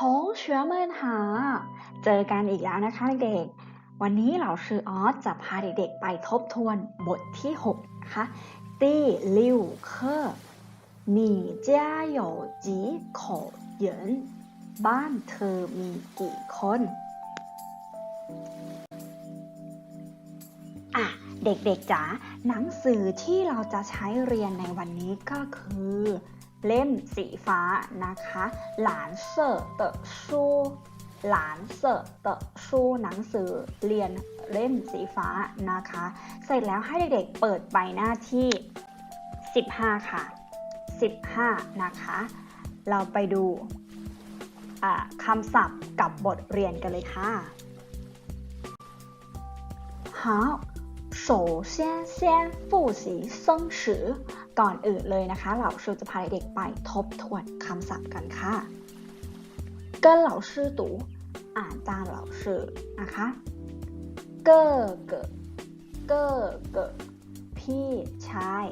同学们好เจอกันอีกแล้วนะคะเด็กๆ วันนี้เราชื่อออสจะพาเด็กๆ ไปทบทวนบทที่6นะคะตี้ลิวเคอร์你家有几口人บ้านเธอมีกี่คน อ่ะ เด็กๆจ๋าหนังสือที่เราจะใช้เรียนในวันนี้ก็คือ เล่มสีฟ้านะคะ หลานเซอร์เตอชูหลานเซอร์เตอชูหนังสือเรียนเล่มสีฟ้านะคะ เสร็จแล้วให้เด็กๆเปิดใบหน้าที่ 15 ค่ะ 15 นะคะ เราไปดูอ่าคำศัพท์กับบทเรียนกันเลยค่ะ好首先先复习生词 ก่อนอื่นเลยนะคะ เราชูจะพาเด็กๆไปทบทวนคำศัพท์กันค่ะ跟老师读อ่านตาม老师นะคะเก้อเกอเก้อเกอพี่ชาย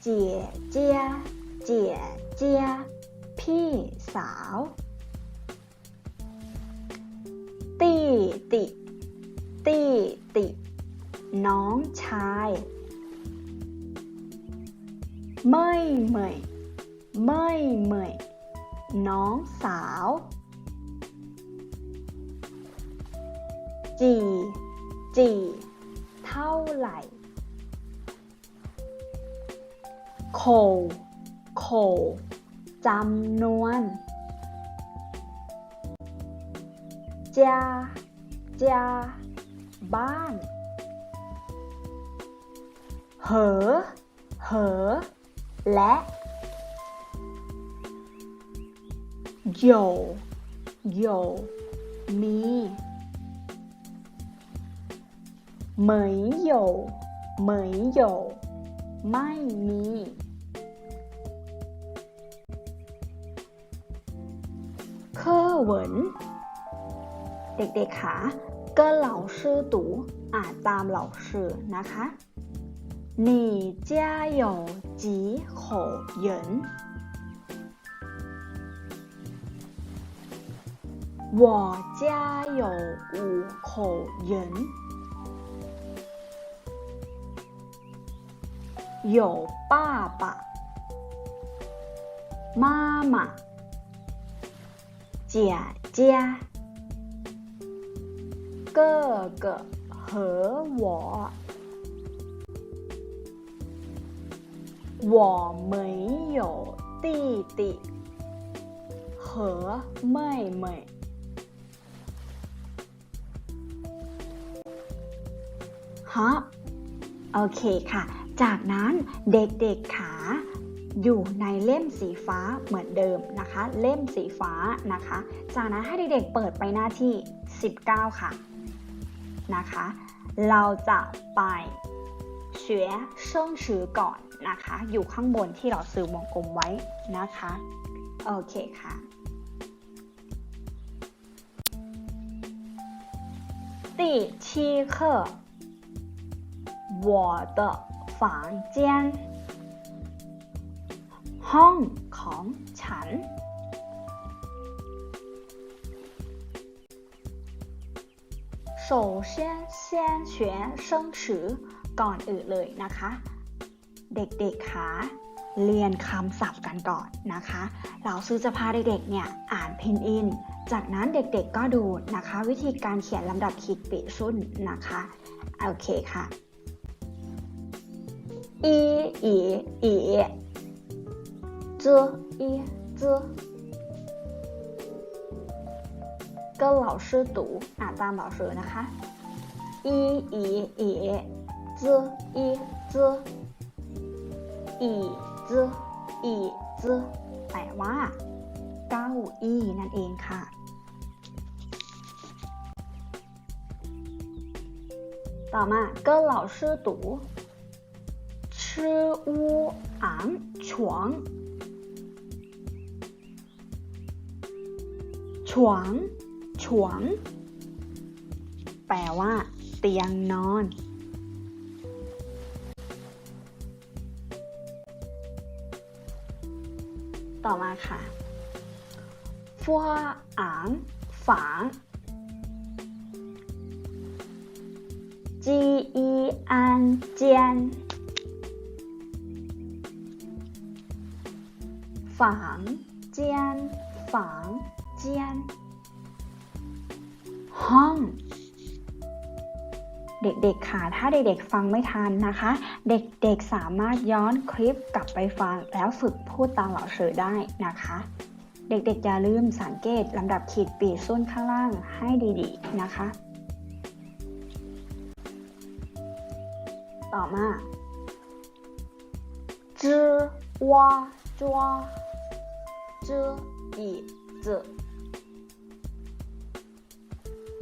เจี๋ยเจียเจี๋ยเจียพี่สาว ตี้ติตี้ ชายไม่เหมยไม่เหมยน้องสาว จีจีเท่าไหร่โคโคจำนวนจ้าจ้าบ้าน เหอ เหอ และโยโยมีเหมยโยเหมยโยไม่มีเคอเหวินเด็กๆค่ะเก็เหล่าชื่อตู่อ่านตามเหล่าชื่อนะคะ 你家有几口人？我家有五口人。有爸爸妈妈姐姐哥哥和我。我没有弟弟和妹妹。ฮะโอเคค่ะ จากนั้นเด็กๆขาอยู่ในเล่มสีฟ้าเหมือนเดิมนะคะ เล่มสีฟ้านะคะ จากนั้นให้เด็กๆเปิดไปหน้าที่ 19 ค่ะนะคะ เราจะไป学生词ก่อน นะคะ อยู่ข้างบนที่เราซื้อวงกลมไว้นะคะ โอเคค่ะ 第七课我的房间ห้องของฉัน 首先先学生词ก่อนอื่นเลยนะคะ เด็กๆคะเรียนคำศัพท์กันก่อนนะคะ เราซื้อจะพาเด็กๆเนี่ยอ่านพินอิน จากนั้นเด็กๆก็ดูนะคะ วิธีการเขียนลำดับคิดปีสุ่นนะคะ โอเคค่ะ อีอีอีเจออีเจอ跟老师读อ่านตาม老师นะคะอีอีอีเจออีเจอ อีซอีซแปลว่าเก้าอี้นั่นเองค่ะ ต่อมาเก็เหรูดูอ่านฉวงฉแปลว่า เตียงนอน ต่อมาค่ะฟัวอ่างฝางจีอีอันเจียนฝางเจียนฝางเจียนห้องเด็กๆ ค่ะ ถ้าเด็กๆ ฟังไม่ทันนะคะ เด็กๆ สามารถย้อนคลิปกลับไปฟังแล้วฝึก พูดตามเหล่าสื่อได้นะคะ เด็กๆอย่าลืมสังเกตลำดับขีดปีส้นข้างล่างให้ดีๆนะคะ ต่อมาจื้อว่าจ้าจื้ออีจื้อ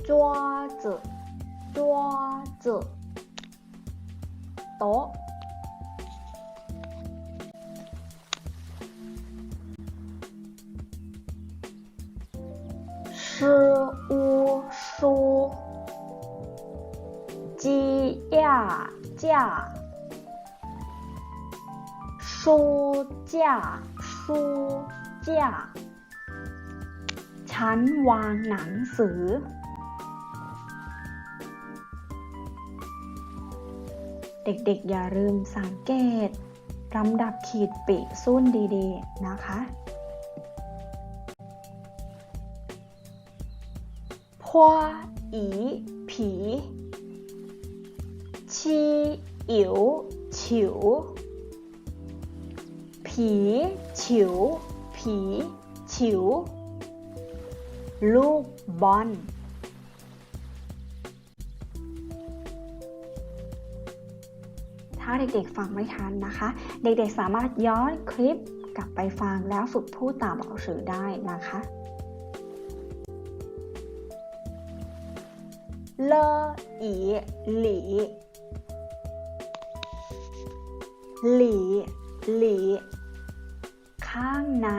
จ้าจื้อจ้าจื้อโต๊ะ 书架书架ชั้นวางหนังสือ เด็กๆ อย่าลืมสังเกตลำดับขีดปีสุ่นดีๆ นะคะพ่ออีผี ชีอิ๋วฉิว ผีฉิว ผีฉิว ลูกบอลถ้าเด็กๆฟังไม่ทันนะคะ เด็กๆสามารถย้อนคลิปกลับไปฟังแล้วฝึกพูดตามหนังสือได้นะคะ เลออีหลีหลีหลี ข้างใน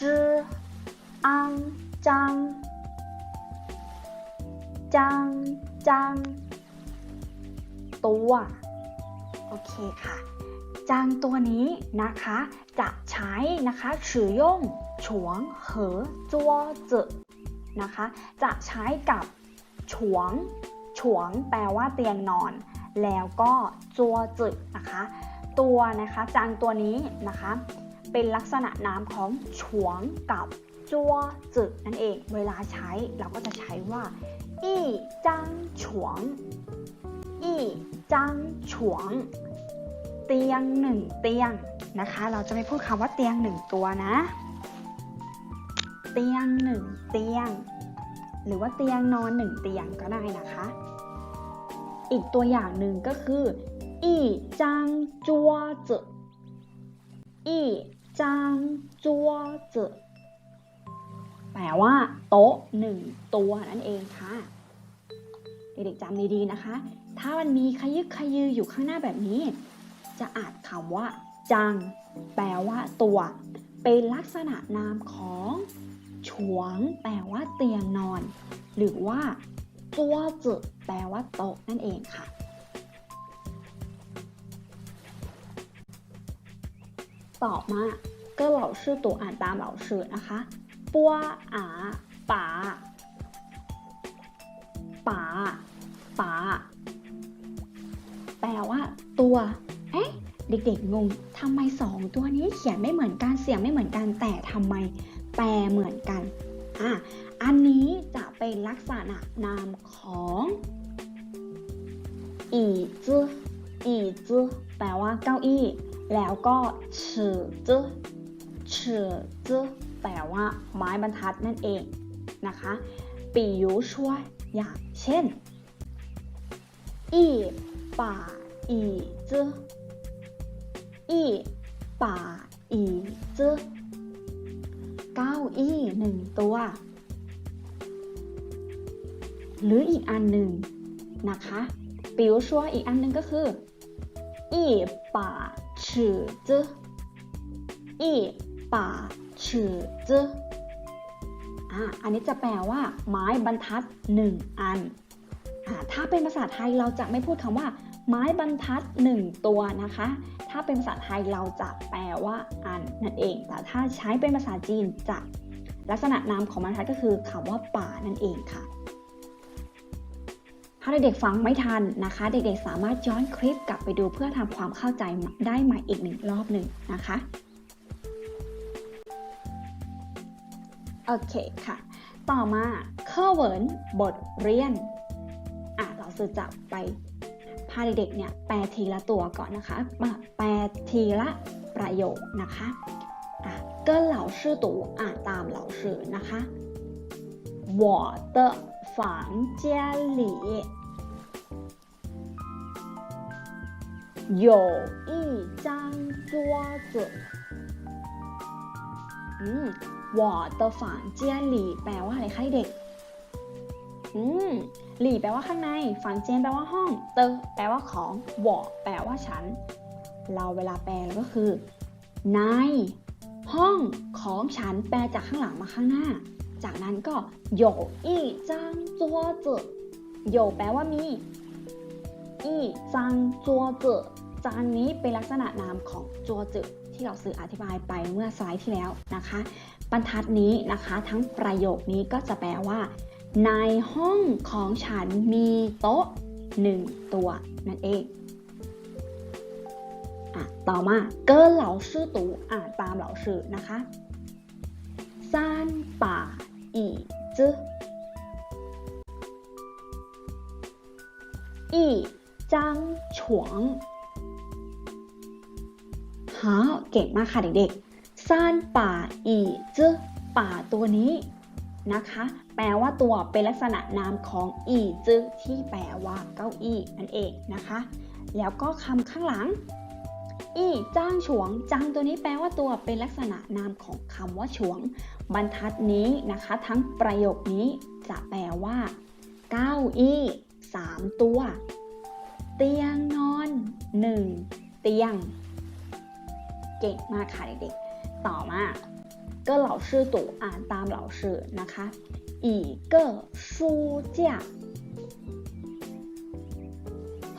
จื้ออัง จัง จัง จัง ตัว โอเคค่ะจังตัวนี้นะคะ จะใช้นะคะฉือย่งฉวง เหอจัวจืนะคะ จะใช้กับฉวง วงแปลว่าเตียงนอน แล้วก็จัวจืนะคะ ตัวนะคะจังตัวนี้นะคะ เป็นลักษณะนามของฉวงกับจัวจึกนั่นเอง เวลาใช้เราก็จะใช้ว่าอี้จังฉวงอี้จังฉวง เตียงหนึ่งเตียงนะคะ เราจะไม่พูดคำว่าเตียงหนึ่งตัวนะ เตียงหนึ่งเตียง หรือว่าเตียงนอนหนึ่งเตียงก็ได้นะคะ อีกตัวอย่างหนึ่งก็คืออี้จังจัวจึกอี้จังจัวจืแปลว่า โต๊ะหนึ่งตัวนั่นเองค่ะ เด็กๆจำดีๆนะคะ ถ้ามันมีขยึกขยืออยู่ข้างหน้าแบบนี้ จะอ่านคำว่าจัง แปลว่าตัว เป็นลักษณะนามของฉวง แปลว่าเตียงนอน หรือว่า จัวจืแปลว่าโต๊ะนั่นเองค่ะ ต่อมาก็เหล่าชื่อตัวอ่านตามเหล่าชื่อนะคะปัวอาป๋าป๋าป๋าแปลว่าตัวเอ๊ะเด็กๆงงทำไมสองตัวนี้เขียนไม่เหมือนกันเสียงไม่เหมือนกันแต่ทำไมแปลเหมือนกันอะอันนี้จะ เป็นลักษณะนามของอีจื้ออีจื้อแปลว่าเก้าอี้ แล้วก็ฉือจื้อฉือจื้อแปลว่าไม้บรรทัดนั่นเองนะคะปียูช่วยอย่างเช่นอีป่าอีจื้ออีป่าอีจื้อเก้าอี้หนึ่งตัว หรืออีกอันหนึ่งนะคะปิวชัวอีกอันหนึ่งก็คืออีป่าฉือจื้ออีป่าฉือจื้ออะอันนี้จะแปลว่า ไม้บรรทัดหนึ่งอันอ่าถ้าเป็นภาษาไทยเราจะไม่พูดคำว่า ไม้บรรทัดหนึ่งตัวนะคะ ถ้าเป็นภาษาไทยเราจะแปลว่าอันนั่นเอง แต่ถ้าใช้เป็นภาษาจีนจะลักษณะนามของบรรทัดก็คือคำว่าป่านั่นเองค่ะ ถ้าเด็กๆฟังไม่ทันนะคะ เด็กๆสามารถย้อนคลิปกลับไปดูเพื่อทำความเข้าใจได้ใหม่อีกหนึ่งรอบหนึ่งนะคะ โอเคค่ะ ต่อมาเคอร์เวิร์นบทเรียน อ่ะเราจะจับไปพาเด็กๆเนี่ยแปลทีละตัวก่อนนะคะมาแปลทีละประโยคนะคะอ่ะ跟老师读อ่านตาม老师นะคะ我的 房间里有一张桌子อืม我的房间里แปลว่าอะไรคะเด็ก อืม หลี่แปลว่าข้างใน ฝังเจนแปลว่าห้อง เตอแปลว่าของวอแปลว่าฉัน เราเวลาแปลแล้วก็คือ ใน ห้องของฉันแปลจากข้างหลังมาข้างหน้า จากนั้นก็โยอีจังจัวเจโแปลว่ามีอีจังจัวเจจานนี้เป็นลักษณะนามของจัวเที่เราสื่ออธิบายไปเมื่อสไลด์ที่แล้วนะคะ บรรทัดนี้นะคะทั้งประโยคนี้ก็จะแปลว่า ในห้องของฉันมีโต๊ะหนึ่งตัวนั่นเองอะต่อมาเกินเหล่าชื่อตูอ่านตามเหล่าชื่อนะคะซานป่า 椅子一张床好เก่งมากค่ะเด็กๆซานป่าอีจื้อป่าตัวนี้นะคะ แปลว่าตัวเป็นลักษณะนามของอีจื้อที่แปลว่าเก้าอี้นั่นเองนะคะ แล้วก็คำข้างหลัง อีจ้างฉวงจังตัวนี้แปลว่าตัวเป็นลักษณะนามของคำว่าฉวง บรรทัดนี้นะคะ ทั้งประโยคนี้จะแปลว่าเก้าอี้สามตัว เตียงนอนหนึ่งเตียง เก่งมากค่ะเด็กๆ ต่อมาก็เหล่าชื่อตู่อ่านตามเหล่าชื่อนะคะอีเกอ书架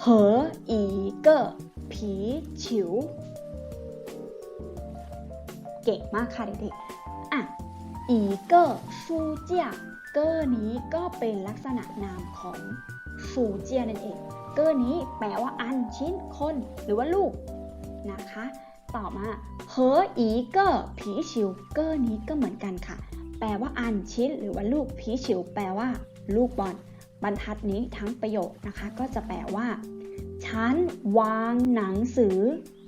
和一个皮球เก่งมากค่ะเด็กๆ อ่ะ อีเกอชูเจียเกอร์นี้ก็เป็นลักษณะนามของชูเจียนั่นเอง เกอร์นี้แปลว่าอันชิ้นคนหรือว่าลูกนะคะ ต่อมาเหออีเกอร์ผีฉิวเกอร์นี้ก็เหมือนกันค่ะ แปลว่าอันชิ้นหรือว่าลูกผีฉิวแปลว่า ลูกบอลบรรทัดนี้ทั้งประโยคนะคะ ก็จะแปลว่าฉันวางหนังสือ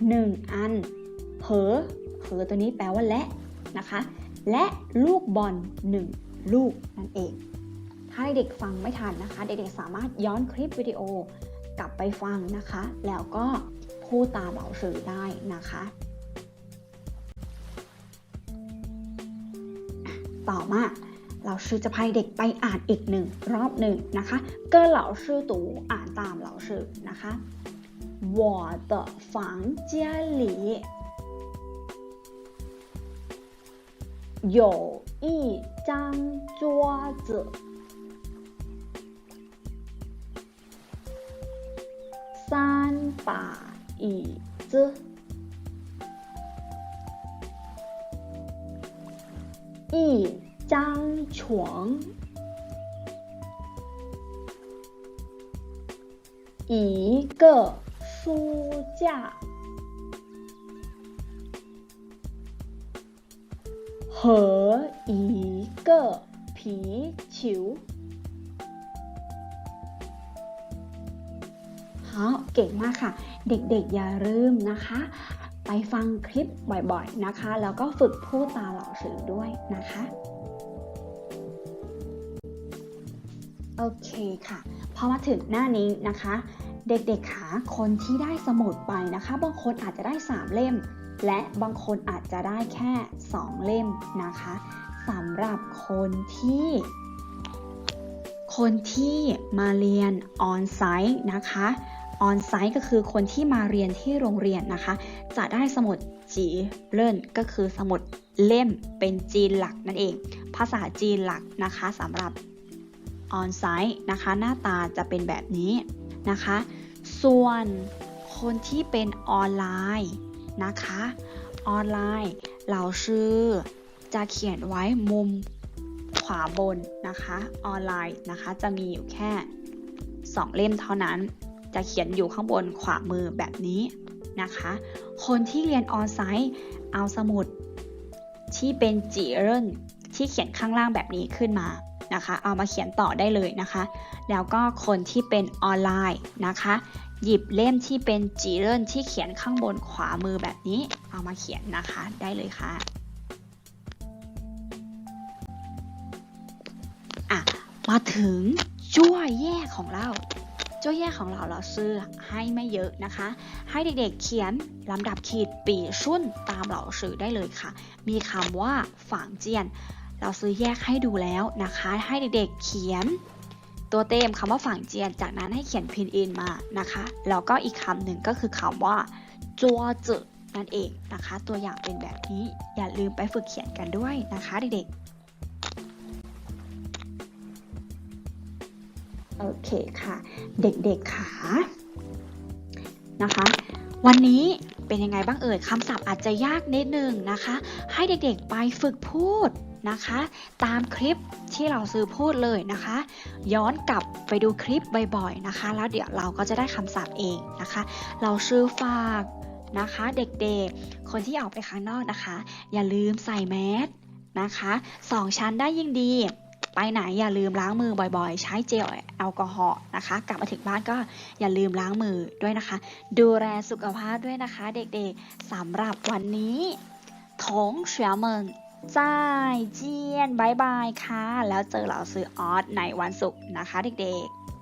หนึ่งอันเหอเหอตัวนี้แปลว่าและนะคะ และลูกบอลหนึ่งลูกนั่นเอง ถ้าเด็กฟังไม่ทันนะคะ เด็กๆสามารถย้อนคลิปวิดีโอกลับไปฟังนะคะ แล้วก็พูดตามเหล่าสื่อได้นะคะ ต่อมาเราชื่อจะพาเด็กไปอ่านอีกหนึ่งรอบหนึ่งนะคะเก็เหล่าชื่อตูอ่านตามเหล่าชื่อนะคะ我的房间里 有一张桌子。三把椅子。一张床，一个书架。和一个皮球。好เก่งมากค่ะ เด็กๆอย่าลืมนะคะ ไปฟังคลิปบ่อยๆนะคะ แล้วก็ฝึกพูดตามเหล่าสื่อด้วยนะคะ โอเคค่ะ พอมาถึงหน้านี้นะคะ เด็กๆขาคนที่ได้สมุดไปนะคะ บางคนอาจจะได้ 3 เล่ม และบางคนอาจจะได้แค่ 2 เล่มนะคะสำหรับคนที่ คนที่มาเรียนออนไซต์นะคะออนไซต์ก็คือคนที่มาเรียนที่โรงเรียนนะคะ จะได้สมุดจีเลิ่นก็คือสมุดเล่มเป็นจีนหลักนั่นเอง ภาษาจีนหลักนะคะสำหรับออนไซต์นะคะหน้าตาจะเป็นแบบนี้นะคะ ส่วนคนที่เป็นออนไลน์ นะคะ ออนไลน์เราชื่อ จะเขียนไว้มุมขวาบนนะคะ ออนไลน์นะคะจะมีอยู่แค่ 2 เล่มเท่านั้น จะเขียนอยู่ข้างบนขวามือแบบนี้นะคะ คนที่เรียนออนไซต์เอาสมุดที่เป็นจีเริลที่เขียนข้างล่างแบบนี้ขึ้นมานะคะ เอามาเขียนต่อได้เลยนะคะ แล้วก็คนที่เป็นออนไลน์นะคะ หยิบเล่มที่เป็นจีเริลที่เขียนข้างบนขวามือแบบนี้ เอามาเขียนนะคะได้เลยค่ะอะมาถึงจั่วแย่ของเราจั่วแย่ของเราเราซื้อให้ไม่เยอะนะคะ ให้เด็กๆเขียนลำดับขีดปีชุ่นตามเหล่าสื่อได้เลยค่ะ มีคำว่าฝังเจียน เราซื้อแยกให้ดูแล้วนะคะ ให้เด็กๆเขียน ตัวเต็มคำว่าฝั่งเจียน จากนั้นให้เขียนพินอินมานะคะ แล้วก็อีกคำหนึ่งก็คือคำว่าจัวจืนั่นเองนะคะ ตัวอย่างเป็นแบบนี้ อย่าลืมไปฝึกเขียนกันด้วยนะคะเด็กๆ โอเคค่ะ เด็กๆค่ะนะคะ วันนี้เป็นยังไงบ้างเอ่ยคำศัพท์อาจจะยากนิดนึงนะคะ ให้เด็กๆไปฝึกพูด นะคะ ตามคลิปที่เราซื้อพูดเลยนะคะ ย้อนกลับไปดูคลิปบ่อยๆนะคะ แล้วเดี๋ยวเราก็จะได้คำศัพท์เองนะคะ เราซื้อฝากนะคะเด็กๆ คนที่ออกไปข้างนอกนะคะ อย่าลืมใส่แมสนะคะสองชั้นได้ยิ่งดี ไปไหนอย่าลืมล้างมือบ่อยๆ ใช้เจลแอลกอฮอล์นะคะ กลับมาถึงบ้านก็อย่าลืมล้างมือด้วยนะคะ ดูแลสุขภาพด้วยนะคะ เด็กๆสำหรับวันนี้ถงเฉียเมิน จ้ายเจียนบายบายค่ะ แล้วเจอเราซื้อออสในวันศุกร์นะคะเด็กๆ